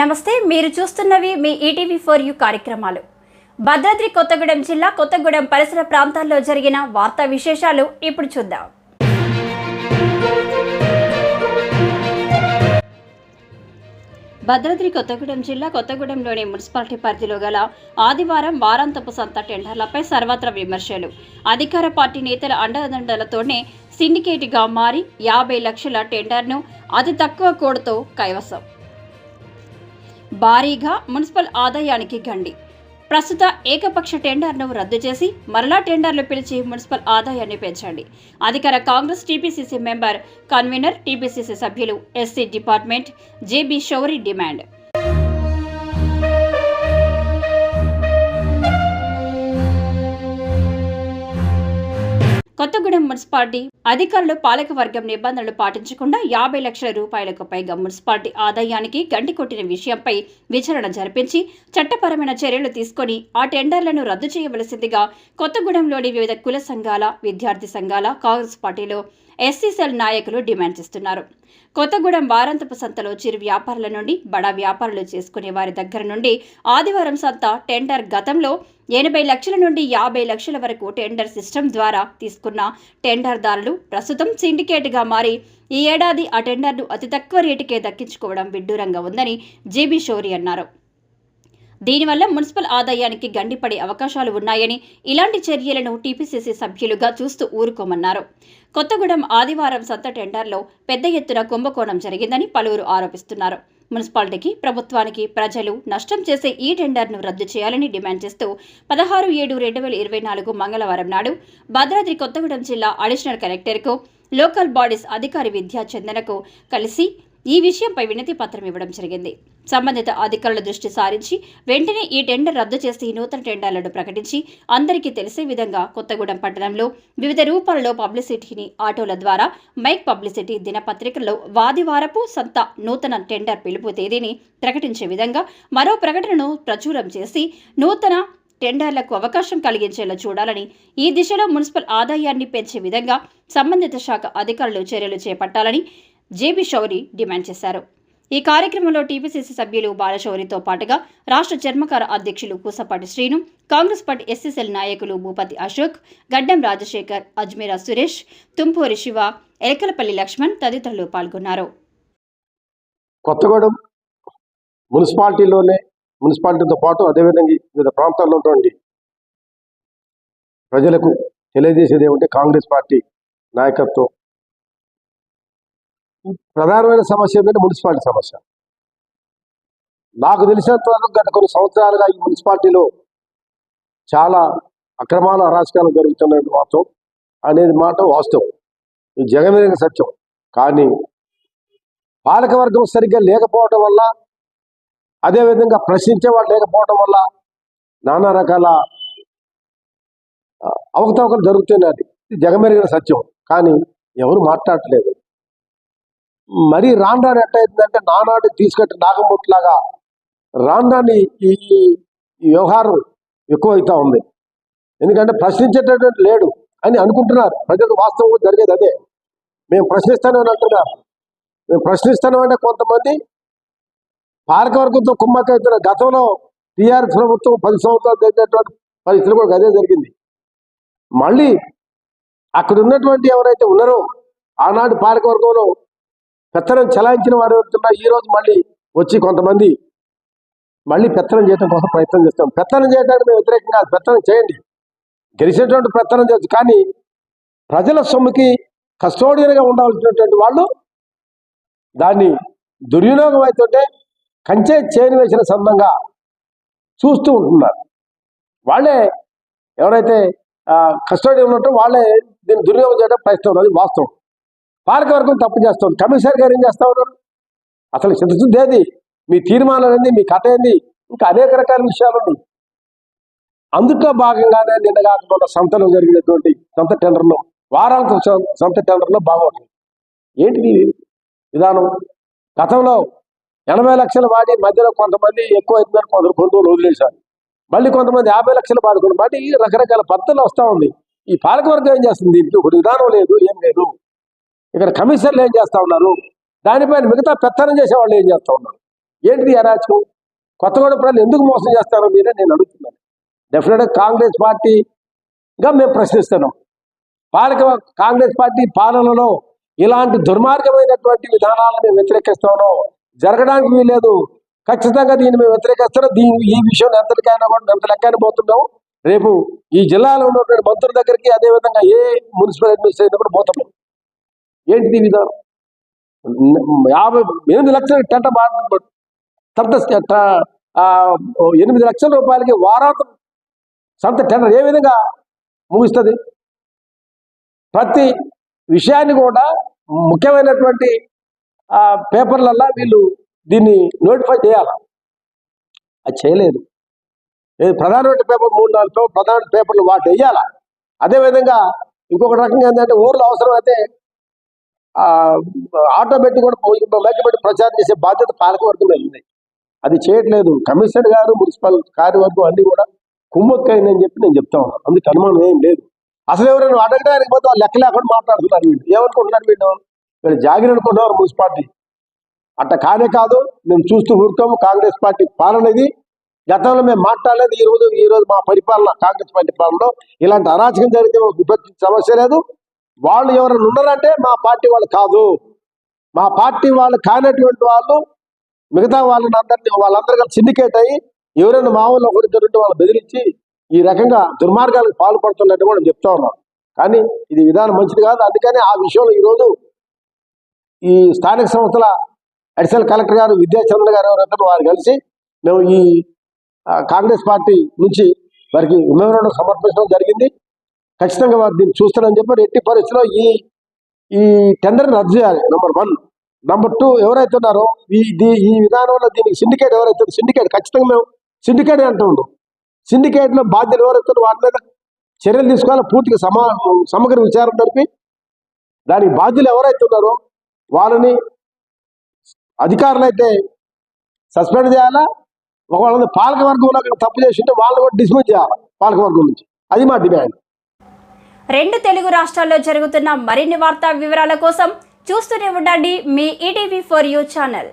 నమస్తే మీరు చూస్తున్నవి మీ ఈటీవీ ఫోర్ యూ కార్యక్రమాలు. భద్రాద్రి కొత్తగూడెం జిల్లా కొత్తగూడెం పరిసర ప్రాంతాల్లో జరిగిన వార్తా విశేషాలు ఇప్పుడు చూద్దాం. భద్రాద్రి కొత్తగూడెం జిల్లా కొత్తగూడెంలోని మున్సిపాలిటీ పరిధిలో గల ఆదివారం వారాంతపు సంత టెండర్లపై సర్వత్రా విమర్శలు. అధికార పార్టీ నేతల అండదండలతోనే సిండికేట్గా మారి యాభై లక్షల టెండర్ను అతి తక్కువ కోడ్తో కైవసం. భారీగా మున్సిపల్ ఆదాయానికి గండి. ప్రస్తుత ఏకపక్ష టెండర్ను రద్దు చేసి మరలా టెండర్లు పిలిచి మున్సిపల్ ఆదాయాన్ని పెంచండి. అధికార Congress TPCC member convener TPCC సభ్యులు SC department JB Shouri demand. Kothagudem municipality అధికారులు పాలకవర్గం నిబంధనలు పాటించకుండా యాభై లక్షల రూపాయలకు పైగా మున్సిపాలిటీ ఆదాయానికి గండి కొట్టిన విషయంపై విచారణ జరిపించి చట్టపరమైన చర్యలు తీసుకొని ఆ టెండర్లను రద్దు చేయవలసిందిగా కొత్తగూడెంలోని వివిధ కుల సంఘాల విద్యార్థి సంఘాల కాంగ్రెస్ పార్టీలో ఎస్సీసెల్ నాయకులు డిమాండ్ చేస్తున్నారు. కొత్తగూడెం వారాంతపు సంతలో చిరు వ్యాపారుల నుండి బడా వ్యాపారులు చేసుకునే వారి దగ్గర నుండి ఆదివారం సంత టెండర్ గతంలో ఎనభై లక్షల నుండి యాభై లక్షల వరకు టెండర్ సిస్టమ్ ద్వారా తీసుకున్న టెండర్దారులు ప్రస్తుతం సిండికేట్గా మారి ఈ ఏడాది ఆ టెండర్ను అతి తక్కువ రేటుకే దక్కించుకోవడం విడ్డూరంగా ఉందని జేబీ షోరి అన్నారు. దీనివల్ల మున్సిపల్ ఆదాయానికి గండిపడే అవకాశాలు ఉన్నాయని ఇలాంటి చర్యలను టీపీసీసీ సభ్యులుగా చూస్తూ ఊరుకోమన్నారు. కొత్తగూడెం ఆదివారం సంత టెండర్లో పెద్ద ఎత్తున కుంభకోణం జరిగిందని పలువురు ఆరోపిస్తున్నారు. మున్సిపాలిటీకి ప్రభుత్వానికి ప్రజలు నష్టం చేసే ఈ టెండర్ను రద్దు చేయాలని డిమాండ్ చేస్తూ పదహారు ఏడు రెండు వేల ఇరవై నాలుగు మంగళవారం నాడు భద్రాద్రి కొత్తగూడెం జిల్లా అడిషనల్ కలెక్టర్కు లోకల్ బాడీస్ అధికారి విద్యా చందనకు కలిసి ఈ విషయంపై వినతి పత్రం ఇవ్వడం జరిగింది. సంబంధిత అధికారుల దృష్టి సారించి వెంటనే ఈ టెండర్ రద్దు చేసి నూతన టెండర్లను ప్రకటించి అందరికీ తెలిసే విధంగా కొత్తగూడెం పట్టణంలో వివిధ రూపాలలో పబ్లిసిటీని ఆటోల ద్వారా మైక్ పబ్లిసిటీ దినపత్రికల్లో వాదివారపు సంత నూతన టెండర్ పిలుపు తేదీని ప్రకటించే విధంగా మరో ప్రకటనను ప్రచురం చేసి నూతన టెండర్లకు అవకాశం కలిగించేలా చూడాలని ఈ దిశలో మున్సిపల్ ఆదాయాన్ని పెంచే విధంగా సంబంధిత శాఖ అధికారులు చర్యలు చేపట్టాలని జేబీ షౌరి డిమాండ్ చేశారు. ఈ కార్యక్రమంలో టీపీసీసీ సభ్యులు బాలశౌరితో పాటుగా రాష్ట్ర చర్మకార అధ్యక్షులు Pusapati Srinu Congress party SC cell నాయకులు భూపతి అశోక్ గడ్డం రాజశేఖర్ అజ్మీరా సురేష్ తుంపూరి శివ ఎలకలపల్లి లక్ష్మణ్ తదితరులు పాల్గొన్నారు. కొత్తగూడెం మున్సిపాలిటీలోనే మున్సిపాలిటీతో పాటు అదేవిధంగా వివిధ ప్రాంతాల్లో ఉన్నటువంటి ప్రజలకు తెలియజేసేది ఏమంటే కాంగ్రెస్ పార్టీ నాయకత్వం. ప్రధానమైన సమస్య ఏంటంటే మున్సిపాలిటీ సమస్య. నాకు తెలిసినంత వరకు గత కొన్ని సంవత్సరాలుగా ఈ మున్సిపాలిటీలో చాలా అక్రమాలు అరాచకాలు జరుగుతున్నాయి వాస్తవం అనేది మాట వాస్తవం. ఇది జగమెరిగిన సత్యం. కానీ పాలకవర్గం సరిగ్గా లేకపోవటం వల్ల అదేవిధంగా ప్రశ్నించే వాళ్ళు లేకపోవటం వల్ల నానా రకాల అవకతవకలు జరుగుతున్నాయి. ఇది జగమెరిగిన సత్యం. కానీ ఎవరు మాట్లాడలేదు మరీ రాండాని ఎట్టయితుందంటే నానాడు తీసుకెట్టి నాగమూట్లాగా రాండాని ఈ ఈ వ్యవహారం ఎక్కువైతా ఉంది. ఎందుకంటే ప్రశ్నించేటటువంటి లేడు అని అనుకుంటున్నారు. ప్రజలు వాస్తవం జరిగేది అదే. మేము ప్రశ్నిస్తానని అంటున్నారు. మేము ప్రశ్నిస్తాను అంటే కొంతమంది పాలకవర్గంతో కుమ్మకైతున్న గతంలో టీఆర్ఎస్ ప్రభుత్వం పది సంవత్సరాలు జరిగినటువంటి పరిస్థితులు కూడా అదే జరిగింది. మళ్ళీ అక్కడ ఉన్నటువంటి ఎవరైతే ఉన్నారో ఆనాడు పాలకవర్గంలో పెత్తనం చెలాయించిన వారు ఎవరుతున్నా ఈ రోజు మళ్ళీ వచ్చి కొంతమంది మళ్ళీ పెత్తనం చేయడం కోసం ప్రయత్నం చేస్తాం. పెత్తనం చేయడానికి మేము వ్యతిరేకంగా పెత్తనం చేయండి. గెలిచేటువంటి పెత్తనం చేయొచ్చు కానీ ప్రజల సొమ్ముకి కస్టోడియన్గా ఉండవలసినటువంటి వాళ్ళు దాన్ని దుర్వినియోగం అవుతుంటే కంచే చేయని వేసిన సందంగా చూస్తూ ఉంటున్నారు. వాళ్ళే ఎవరైతే కస్టడీ ఉన్నట్టు వాళ్ళే దీన్ని దుర్వినియోగం చేయడం ప్రయత్నం అది వాస్తవం. పాలకవర్గం తప్పు చేస్తాం కమిషనర్ గారు ఏం చేస్తా ఉన్నారు? అసలు చిత్తశుద్ధి ఏది? మీ తీర్మానం ఏంది? మీ కథ ఏంది? ఇంకా అనేక రకాల విషయాలు ఉన్నాయి. అందుట్లో భాగంగానే నిన్న కాకుండా సంతలో జరిగినటువంటి సంత టెండర్లో వారాంత సొంత సంత టెండర్లో బాగుంటుంది ఏంటిది విధానం? గతంలో ఎనభై లక్షలు వాడి మధ్యలో కొంతమంది ఎక్కువ అయిందని కొందరు కొనుగోలు వదిలేశారు. మళ్ళీ కొంతమంది యాభై లక్షలు వాడుకుని మళ్ళీ ఈ రకరకాల పద్ధతులు వస్తూ ఉంది. ఈ పాలకవర్గం ఏం చేస్తుంది? దీనికి ఒక విధానం లేదు ఏం లేదు. ఇక్కడ కమిషన్లు ఏం చేస్తా ఉన్నారు? దానిపైన మిగతా పెత్తనం చేసే వాళ్ళు ఏం చేస్తా ఉన్నారు? ఏంటిది అరాచకం? కొత్తగూడ ప్రజలు ఎందుకు మోసం చేస్తారో మీరే నేను అడుగుతున్నాను. డెఫినెట్గా కాంగ్రెస్ పార్టీగా మేము ప్రశ్నిస్తున్నాం. పాలక కాంగ్రెస్ పార్టీ పాలనలో ఇలాంటి దుర్మార్గమైనటువంటి విధానాలను మేము వ్యతిరేకిస్తున్నాం జరగడానికి వీలేదు ఖచ్చితంగా దీన్ని మేము వ్యతిరేకిస్తున్నాం దీని ఈ విషయం ఎంతకైనా కూడా ఎంత లెక్కైనా పోతున్నాం. రేపు ఈ జిల్లాలో ఉన్నటువంటి మంత్రుల దగ్గరికి అదేవిధంగా ఏ మున్సిపల్ అడ్మినిస్ట్రేషన్ కూడా పోతున్నాం. ఏంటిది విధానం? యాభై ఎనిమిది లక్షల టెంట బాధ ఆ, ఎనిమిది లక్షల రూపాయలకి వారాంతం సొంత టెండర్ ఏ విధంగా ముగుస్తుంది? ప్రతి విషయాన్ని కూడా ముఖ్యమైనటువంటి ఆ, పేపర్లల్లో వీళ్ళు దీన్ని నోటిఫై చేయాలి? అది చేయలేదు. ప్రధానమైన పేపర్ మూడు నాలుగు పేపర్ ప్రధాన పేపర్లు వాటి వేయాలా అదేవిధంగా ఇంకొక రకంగా ఏంటంటే ఊర్లో అవసరం అయితే ఆటో పెట్టి కూడా మేకపెట్టి ప్రచారం చేసే బాధ్యత పాలకవర్గం మీద ఉంది. అది చేయట్లేదు. కమిషనర్ గారు మున్సిపల్ కార్యవర్గం అన్ని కూడా కుమ్మక్కైందని చెప్పి నేను చెప్తా ఉన్నాను అందుకు అనుమానం ఏం లేదు. అసలు ఎవరైనా అడగడానికి పోతే వాళ్ళు లెక్క లేకుండా మాట్లాడుతున్నారు వీళ్ళు. ఏమనుకుంటున్నారు వీళ్ళు? వీళ్ళు జాగిరి అనుకుంటున్నారు మున్సిపాలిటీ. అట్ట కానే కాదు మేము చూస్తూ ఊరుకోము కాంగ్రెస్ పార్టీ పాలన ఇది. గతంలో మేము మాట్లాడలేదు. ఈ రోజు ఈ రోజు మా పరిపాలన కాంగ్రెస్ పార్టీ పాలనలో ఇలాంటి అరాచకం జరిగితే మాకు సమస్య లేదు. వాళ్ళు ఎవరైనా ఉన్నారంటే మా పార్టీ వాళ్ళు కాదు. మా పార్టీ వాళ్ళు కానటువంటి వాళ్ళు మిగతా వాళ్ళని అందరినీ వాళ్ళందరూ కలిసి సిండికేట్ అయ్యి ఎవరైనా మామూలు ఒకరిద్దరు ఉంటే వాళ్ళు బెదిరించి ఈ రకంగా దుర్మార్గాలకు పాల్పడుతున్నట్టు కూడా చెప్తా ఉన్నాం. కానీ ఇది విధానం మంచిది కాదు. అందుకని ఆ విషయంలో ఈరోజు ఈ స్థానిక సంస్థల అడిషనల్ కలెక్టర్ గారు విద్యాచంద్ర గారు ఎవరైతే వారు కలిసి మేము ఈ కాంగ్రెస్ పార్టీ నుంచి వారికి మెమోరాండం సమర్పించడం జరిగింది. ఖచ్చితంగా వారు దీన్ని చూస్తారని చెప్పి ఎట్టి పరిస్థితిలో ఈ ఈ టెండర్ రద్దు చేయాలి. నెంబర్ వన్ నెంబర్ టూ ఎవరైతే ఉన్నారో ఈ దీ- ఈ విధానంలో దీనికి సిండికేట్ ఎవరైతే సిండికేట్ ఖచ్చితంగా మేము సిండికేట్ అంటూ ఉండవు సిండికేట్లో బాధ్యతలు ఎవరైతే ఉన్నారో వారి మీద చర్యలు తీసుకోవాలి పూర్తిగా సమా సమగ్ర విచారణ జరిపి దానికి బాధ్యులు ఎవరైతే ఉన్నారో వాళ్ళని అధికారులు అయితే సస్పెండ్ చేయాలా? ఒకవేళ పాలకవర్గంలో తప్పు చేసి ఉంటే వాళ్ళని కూడా డిస్మిస్ చేయాలి? పాలకవర్గం నుంచి. అది మా డిమాండ్. రెండు తెలుగు రాష్ట్రాల్లో జరుగుతున్న మరిన్ని వార్తా వివరాల కోసం చూస్తూనే ఉండండి మీ ఈటీవీ ఫర్ యూ ఛానల్.